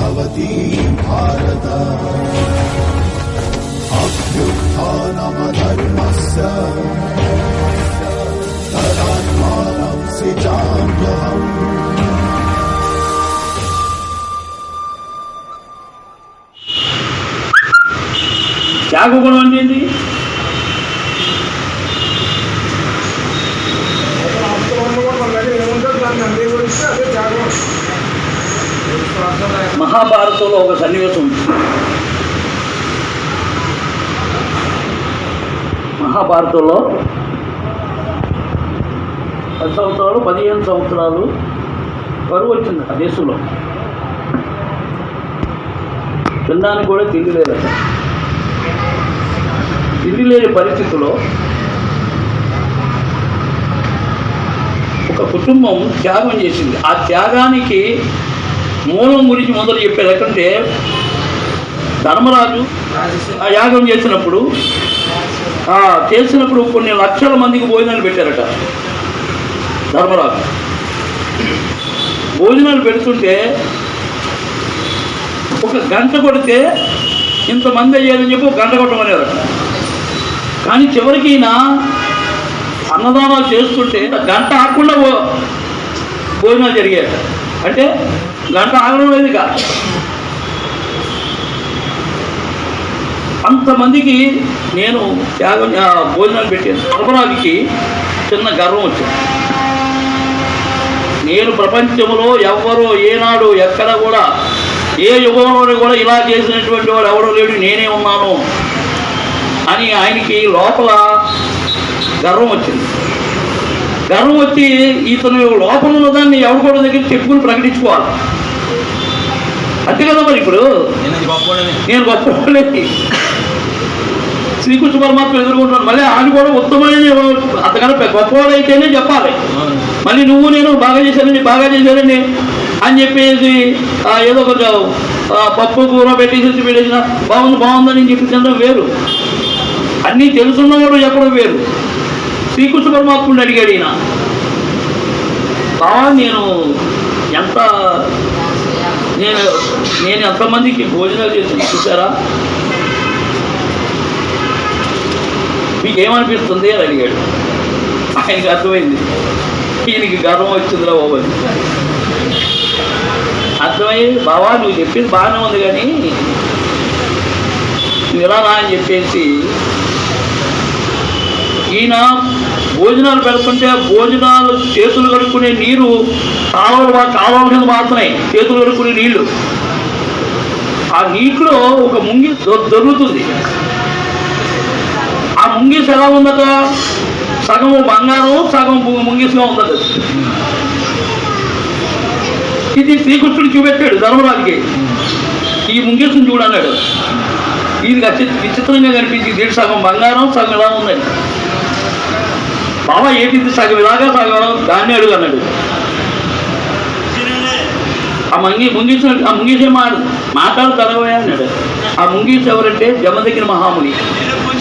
भवति भारत अभ्युत्थानमधर्मस्य तदात्मानं सिजाम्यहम् क्या गोपन मान మహాభారతంలో ఒక సన్నివేశం ఉంది. మహాభారతంలో పది సంవత్సరాలు పదిహేను సంవత్సరాలు కరువు వచ్చింది ఆ దేశంలో. తినడానికి కూడా తిండి లేదట తిండి లేని పరిస్థితిలో ఒక కుటుంబం త్యాగం చేసింది. ఆ త్యాగానికి మూలం గురించి మొదలు చెప్పేది ఎక్కడంటే ధర్మరాజు ఆ యాగం చేసినప్పుడు చేసినప్పుడు కొన్ని లక్షల మందికి భోజనాలు పెట్టారట ధర్మరాజు. భోజనాలు పెడుతుంటే ఒక గంట కొడితే ఇంతమంది అయ్యారని చెప్పి ఒక గంట కొట్టమనేవారట కానీ చివరికి ఈయన అన్నదానాలు చేస్తుంటే గంట ఆగకుండా భోజనాలు జరిగాయట అంటే గంట ఆగడం లేదు ఇక. అంతమందికి నేను త్యాగం భోజనాలు పెట్టాను. సర్వరాజుకి చిన్న గర్వం వచ్చింది. నేను ప్రపంచంలో ఎవ్వరో ఏనాడు ఎక్కడ కూడా ఏ యుగంలోనూ కూడా ఇలా చేసినటువంటి వాడు ఎవడో లేడు నేనే ఉన్నాను అని ఆయనకి లోపల గర్వం వచ్చింది. గర్వం వచ్చి ఇతను లోపల ఉన్న దాన్ని ఎవరు కూడా దగ్గర చెప్పుకుని ప్రకటించుకోవాలి. అంతే కదా మరి ఇప్పుడు? నేను గొప్పవాళ్ళని శ్రీకృష్ణ పరమాత్మ ఎదుర్కొంటున్నాను మళ్ళీ ఆయన కూడా ఉత్తమైన అంతకన్నా గొప్పవాడు అయితేనే చెప్పాలి. మళ్ళీ నువ్వు నేను బాగా చేశానండి బాగా చేశానండి అని చెప్పేసి ఏదో కొంచెం పప్పు కూర పెట్టేసి పెట్టేసిన బాగుంది బాగుందని చెప్పి తినడం వేరు. అన్నీ తెలుసున్నవాడు చెప్పడం వేరు. శ్రీకృష్ణ పరమాత్ముడు అడిగాడు ఈయన. బావా నేను ఎంత నేను నేను ఎంతమందికి భోజనాలు చేసి చూసారా మీకు ఏమనిపిస్తుంది అని అడిగాడు. ఆయనకి అర్థమైంది. ఈయనకి గర్వం వచ్చిందిరా బాబు అని. అర్థమయ్యి బావా నువ్వు చెప్పేది బాగానే ఉంది కానీ నువ్వు ఇలా రా అని చెప్పేసి ఈయన భోజనాలు పెడుతుంటే భోజనాలు చేతులు కడుక్కునే నీరు కావాలి కావాల్సింది మాత్రమే మారుతున్నాయి చేతులు కడుక్కునే నీళ్ళు. ఆ నీటిలో ఒక ముంగి దొరుకుతుంది. ఆ ముంగీస్ ఎలా ఉందట? సగం బంగారం సగం ము- ముంగీసుగా ఉందట. ఇది శ్రీకృష్ణుడు చూపెట్టాడు ధర్మరాజుకి. ఈ ముంగీసుని చూడన్నాడు. ఇది విచిత్రంగా కనిపించింది. దీని సగం బంగారం సగం ఇలా ఉందండి. బాబా ఏపీ సగం ఇలాగా సగం దాన్ని అడుగు అన్నాడు. ఆ మంగి ముంగీసు ఆ ముంగీసే మా మాటలు తరగవే అన్నాడు. ఆ ముంగీసు ఎవరంటే జమదగిన మహాముని.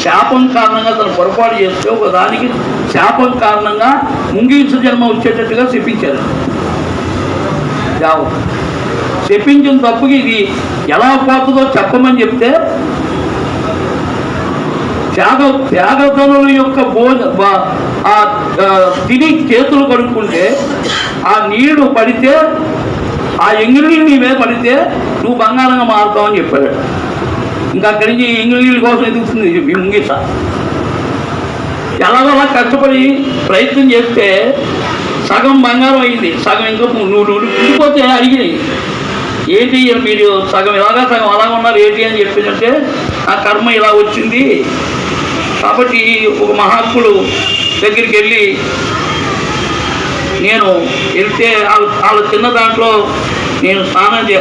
శాపం కారణంగా తను పొరపాటు చేస్తే ఒక దానికి శాపం కారణంగా ముంగీసు జన్మ వచ్చేటట్టుగా చెప్పించారు. జావు. చెప్పించిన తప్పుకి ఇది ఎలా పోతుందో చెప్పమని చెప్తే త్యాగ త్యాగతనుల యొక్క భోజ ఆ తిని చేతులు కడుక్కుంటే ఆ నీళ్ళు పడితే ఆ ఎంగిలి నీ మీద పడితే నువ్వు బంగారంగా మారుతావని చెప్పాడు. ఇంకా అక్కడి నుంచి ఎంగిలి కోసం ఎదుగుతుంది ఈ ముంగిస ఎలాగోలా కష్టపడి ప్రయత్నం చేస్తే సగం బంగారం అయింది. సగం ఇంకా నువ్వు నువ్వు ఉండిపోతే అడిగినాయి ఏంటి మీరు సగం ఇలాగా సగం అలాగ ఉన్నారు ఏంటి అని చెప్పిందంటే ఆ కర్మ ఇలా వచ్చింది. కాబట్టి ఒక మహాత్ముడు దగ్గరికి వెళ్ళి నేను వెళ్తే వాళ్ళ వాళ్ళ చిన్న దాంట్లో నేను స్నానం చే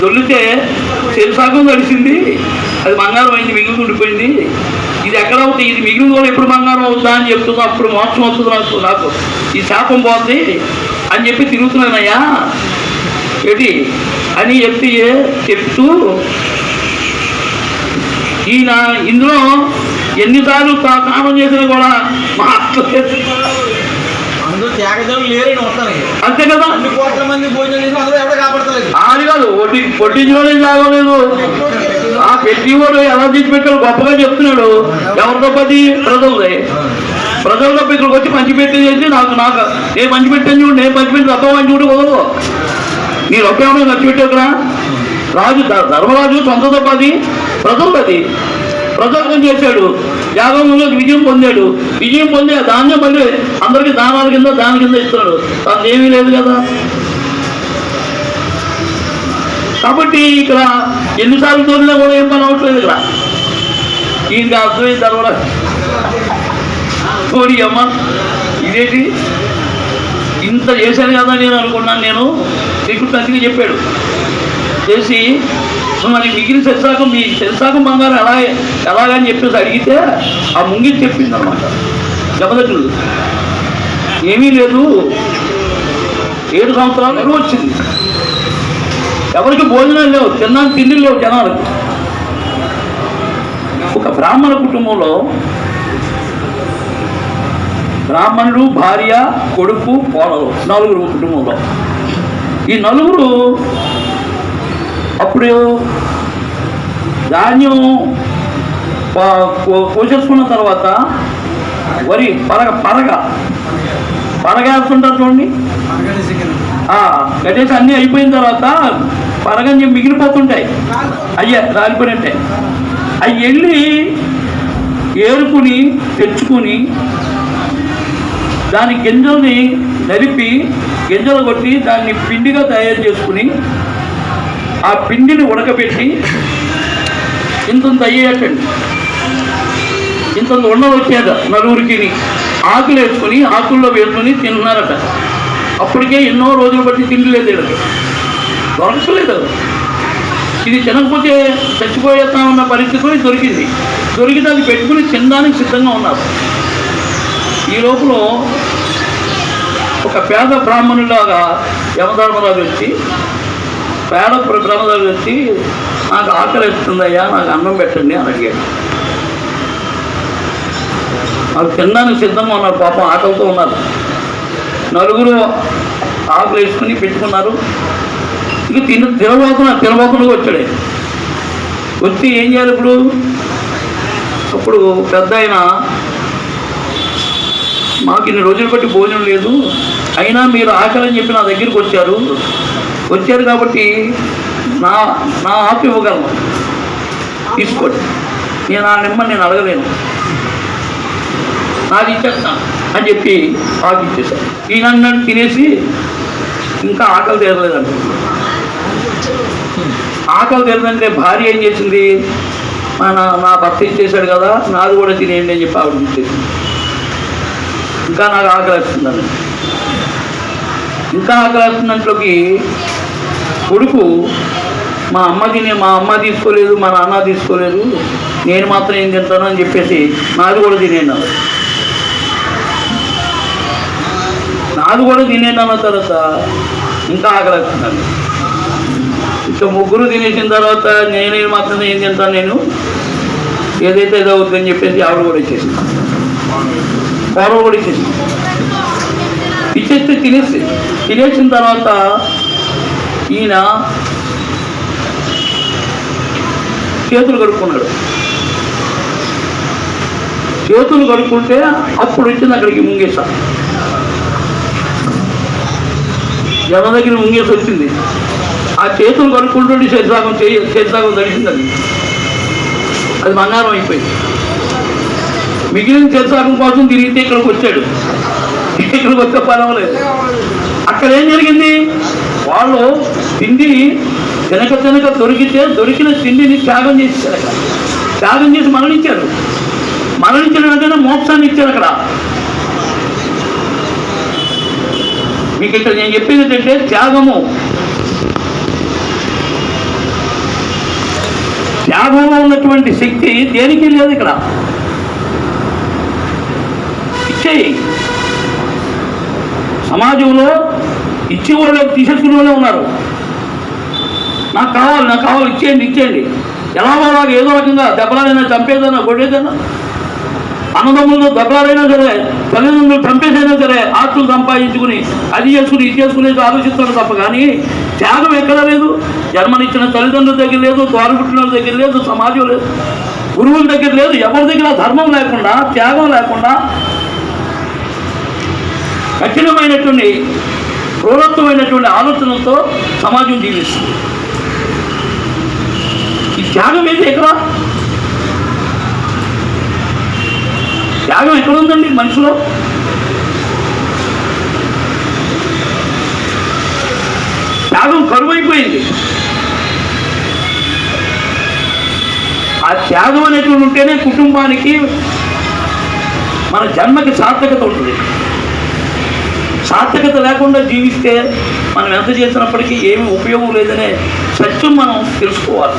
దొల్లితే చెరుసాగం తడిసింది అది బంగారం అయింది మిగిలి ఉండిపోయింది. ఇది ఎక్కడ అవుతుంది? ఇది మిగిలిన కూడా ఎప్పుడు బంగారం అవుతుందా అని చెప్తున్నా అప్పుడు మోక్షం వస్తుంది నాకు నాకు ఈ శాపం పోతుంది అని చెప్పి తిరుగుతున్నానయ్యా. ఏంటి? అని చెప్పి చెప్తూ ఈయన ఇందులో ఎన్నిసార్లు స్నానం చేసినా కూడా వస్తానికి అంతే కదా? అది కాదు వడ్డీ వడ్డించడం లాగలేదు ఆ పెట్టి వాడు ఎలా తీసి పెట్టాడు గొప్పగా చెప్తున్నాడు. ఎవరి తప్పది ప్రజలదే. ప్రజల తప్ప ఇక్కడికి వచ్చి మంచి పెట్టి చేసి నాకు నాకు నేను మంచి పెట్టాను చూడు నేను మంచి పెట్టి తప్ప మంచి కూడా కుదరదు. నీ రొక్క ఏమైనా ఖర్చు రాజు ధర్మరాజు సొంత తప్పది ప్రజలది. ప్రజలకం చేశాడు. యాగంలో విజయం పొందాడు. విజయం పొంది ఆ ధాన్యం మళ్ళీ అందరికీ దానాల కింద దాని కింద ఇస్తున్నాడు. తనదేమీ ఏమీ లేదు కదా. కాబట్టి ఇక్కడ ఎన్నిసార్లు తోలినా కూడా ఏం పని అవట్లేదు ఇక్కడ. ఈయనకి అర్థమైన తర్వాత తోడి అమ్మ ఇదేంటి? ఇంత చేశాను కదా నేను అనుకున్నాను నేను. శ్రీకృష్ణ అందుకే చెప్పాడు. చేసి మరి మిగిలిన శరిసాకం మీ శరిసాకం బంగారం ఎలా ఎలాగని చెప్పేసి అడిగితే ఆ ముంగి చెప్పింది అనమాట జమదగ్నుడు ఏమీ లేదు. ఏడు సంవత్సరాలు ఎరువు వచ్చింది. ఎవరికి భోజనం లేవు తిన్నాను తిండి లేవు జనాలకు ఒక బ్రాహ్మణ కుటుంబంలో బ్రాహ్మణుడు భార్య కొడుకు పోలలు నలుగురు కుటుంబంలో. ఈ నలుగురు అప్పుడు ధాన్యం కోసేసుకున్న పోసేసుకున్న తర్వాత వరి పరగ పరగ. పరగ వేస్తుంటారు చూడండి. ఆ, అన్నీ అయిపోయిన తర్వాత పరగని మిగిలిపోతుంటాయి. అయ్యా రాలిపోయినట్టే. అవి వెళ్ళి ఏరుకుని తెచ్చుకుని దాని గింజల్ని నలిపి గింజలు కొట్టి దాన్ని పిండిగా తయారు చేసుకుని ఆ పిండిని ఉడకబెట్టి ఇంతంత అయ్యేటండి ఇంతంత ఉండలు వచ్చేద నలుగురికి ఆకులు వేసుకొని ఆకుల్లో వేసుకొని తిన్నారట అప్పటికే ఎన్నో రోజులు బట్టి తిండి లేదు వీళ్ళకి దొరకలేదు ఇది తినకపోతే చచ్చిపోయేస్తా ఉన్న పరిస్థితిలో దొరికింది. దొరికితే అది పెట్టుకుని తినడానికి సిద్ధంగా ఉన్నారు. ఈ లోపల ఒక పేద బ్రాహ్మణులాగా యమధర్మరాజు వచ్చి పేడ ప్ర- వచ్చి నాకు ఆకలి వేస్తుందయ్యా నాకు అన్నం పెట్టండి అని అడిగాడు. వాళ్ళు తినడానికి సిద్ధంగా ఉన్నారు పాపం ఆకలితో ఉన్నారు. నలుగురు ఆకులు వేసుకుని పెట్టుకున్నారు. ఇక తిన తినబోకుండా తినబోకుండా వచ్చాడు వచ్చి ఏం చేయాలి ఇప్పుడు? అప్పుడు పెద్ద ఆయన మాకు ఇన్ని రోజులు బట్టి భోజనం లేదు అయినా మీరు ఆకలి అని చెప్పి నా దగ్గరికి వచ్చారు. వచ్చారు కాబట్టి నా నా ఆకు ఇవ్వగలను. తీసుకోండి. నేను ఆ నెంబర్ నేను అడగలేను. నాది ఇచ్చేస్తాను అని చెప్పి ఆకు ఇచ్చేసాను ఈయన అన్నాడు తినేసి ఇంకా ఆకలి తీరలేదంట ఆకలి తీరదంటే భార్య ఏం చేసింది? నా నా భర్త ఇచ్చేసాడు కదా నాది కూడా తినేయండి అని చెప్పి ఆవిడ ఇచ్చేసింది. ఇంకా నాకు ఆకలి వస్తుందండి. ఇంకా ఆకలి వస్తున్నట్లోకి కొడుకు మా అమ్మకి మా అమ్మ తీసుకోలేదు మా నాన్న తీసుకోలేదు నేను మాత్రం ఏం తింటాను? అని చెప్పేసి నాది కూడా తినేను నాది కూడా తినేను తర్వాత ఇంకా ఆకలిస్తున్నాను ఇంకా ముగ్గురు తినేసిన తర్వాత నేనే మాత్రం ఏం తింటాను నేను? ఏదైతే ఏదో అవుతుందని చెప్పేసి ఆవిడ కూడా ఇచ్చేసింది. కూర కూడా ఇచ్చేసింది. ఇచ్చేస్తే తినేసి తినేసిన తర్వాత ఈయన చేతులు కడుక్కున్నాడు. చేతులు కడుక్కుంటే అప్పుడు వచ్చింది అక్కడికి ముంగేస. జమ దగ్గర ముంగేస వచ్చింది. ఆ చేతులు కడుక్కుంటుంటే శరీరాగం చేయి శరీరాగం తడిసింది అది అది బంగారం అయిపోయింది. మిగిలిన శరీరాగం కోసం తిరిగితే ఇక్కడికి వచ్చాడు. ఇక్కడికి వచ్చే పర్వాలేదు. అక్కడ ఏం జరిగింది? వాళ్ళు తిండి తినక తినక దొరికితే దొరికిన తిండిని త్యాగం చేసేసారు అక్కడ. త్యాగం చేసి మరణించారు. మరణించిన వెంటనే మోక్షాన్ని ఇచ్చారు అక్కడ. మీకు ఇక్కడ నేను చెప్పేది ఏంటంటే త్యాగము. త్యాగంలో ఉన్నటువంటి శక్తి దేనికి లేదు ఇక్కడ. ఇచ్చేయి. సమాజంలో ఇచ్చేవాళ్ళు తీసేసుకునే వాళ్ళే ఉన్నారు. నాకు కావాలి నాకు కావాలి ఇచ్చేయండి ఇచ్చేయండి. ఎలా వాళ్ళకి ఏదో రకంగా దెబ్బలైనా చంపేదైనా కొట్టేదైనా అన్నదమ్ములతో దెబ్బలాడైనా సరే తల్లిదండ్రులు చంపేసైనా సరే ఆస్తులు సంపాదించుకుని అది చేసుకుని ఇది చేసుకునేది ఆలోచిస్తాడు తప్ప కానీ త్యాగం ఎక్కడా లేదు. జన్మనిచ్చిన తల్లిదండ్రుల దగ్గర లేదు తోడబుట్టిన వాళ్ళ దగ్గర లేదు సమాజం లేదు. గురువుల దగ్గర లేదు ఎవరి దగ్గర ధర్మం లేకుండా త్యాగం లేకుండా కఠినమైనటువంటి క్రూరత్వమైనటువంటి ఆలోచనలతో సమాజం జీవిస్తుంది. ఈ త్యాగం ఏది ఎక్కడ త్యాగం ఎక్కడ ఉందండి మనిషిలో త్యాగం కరువైపోయింది. ఆ త్యాగం అనేటువంటి ఉంటేనే కుటుంబానికి మన జన్మకి సార్థకత ఉంటుంది. సార్థకత లేకుండా జీవిస్తే మనం ఎంత చేసినప్పటికీ ఏమి ఉపయోగం లేదనే సత్యం మనం తెలుసుకోవాలి.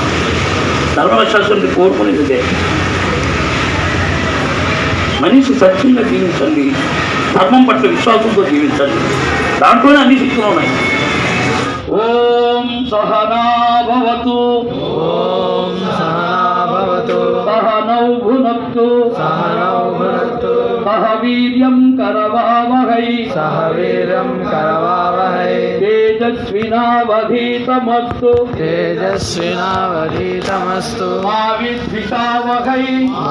ధర్మశాస్త్రం కోరుకునేది ఇదే. మనిషి సత్యంగా జీవించండి. ధర్మం పట్ల విశ్వాసంతో జీవించండి. దాంట్లోనే అన్ని శక్తులు ఉన్నాయి. तेजस्विनावधीतमस्तु तेजस्विनावधीतमस्तु मा विद्विषावहै मा